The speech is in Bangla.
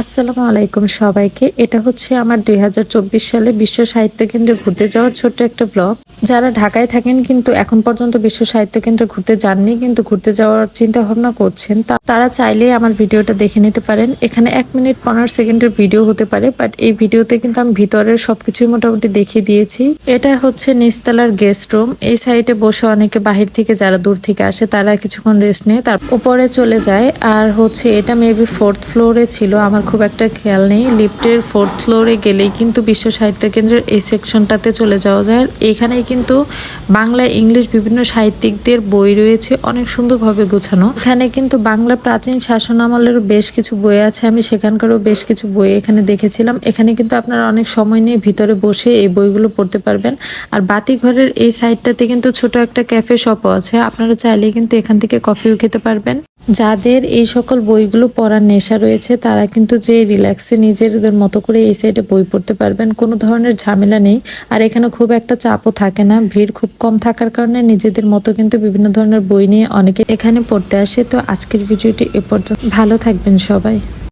আসসালামু আলাইকুম সবাইকে। এটা হচ্ছে আমার দুই হাজার চব্বিশ সালে বিশ্ব সাহিত্য কেন্দ্রে ঘুরতে যাওয়ার ছোট্ট একটা ব্লগ। যারা ঢাকায় থাকেন কিন্তু এখন পর্যন্ত বিশ্ব সাহিত্য কেন্দ্রে ঘুরতে যাননি, কিন্তু ঘুরতে যাওয়ার চিন্তা ভাবনা করছেন তারা চাইলেই আমার ভিডিওটা দেখে নিতে পারেন। এখানে এক মিনিট পনেরো সেকেন্ডের ভিডিও হতে পারে বাট এই ভিডিওতে কিন্তু আমি ভিতরের সবকিছুই মোটামুটি দেখিয়ে দিয়েছি। এটা হচ্ছে নিচতলার গেস্ট রুম এই সাইডে বসে অনেকে বাহির থেকে যারা দূর থেকে আসে, তারা কিছুক্ষণ রেস্ট নেয় তার উপরে চলে যায়। আর হচ্ছে এটা মেবি ফোর্থ ফ্লোরে ছিল, আমার খুব একটা খেয়াল নেই। লিফটের ফোর্থ ফ্লোরে গেলেই কিন্তু বিশ্ব সাহিত্য কেন্দ্রের এই সেকশনটাতে চলে যাওয়া যায়। এখানেই কিন্তু বাংলা, ইংলিশ বিভিন্ন সাহিত্যিকদের বই রয়েছে অনেক সুন্দরভাবে গোছানো। এখানে কিন্তু বাংলা প্রাচীন শাসন আমলেরও বেশ কিছু বই আছে। আমি সেখানকারও বেশ কিছু বই এখানে দেখেছিলাম। এখানে কিন্তু আপনারা অনেক সময় নিয়ে ভিতরে বসে এই বইগুলো পড়তে পারবেন। আর বাতিঘরের এই সাইডটাতে কিন্তু ছোট একটা ক্যাফে শপও আছে। আপনারা চাইলে কিন্তু এখান থেকে কফিও খেতে পারবেন। যাদের এই সকল বইগুলো পড়ার নেশা রয়েছে, তারা কিন্তু যে রিল্যাক্সে নিজেদের মতো করে এই সাইডে বই পড়তে পারবেন, কোনো ধরনের ঝামেলা নেই। আর এখানে খুব একটা চাপও থাকে না, ভিড় খুব কম থাকার কারণে নিজেদের মতো কিন্তু বিভিন্ন ধরনের বই নিয়ে অনেকে এখানে পড়তে আসে। তো আজকের ভিডিওটি এ পর্যন্ত, ভালো থাকবেন সবাই।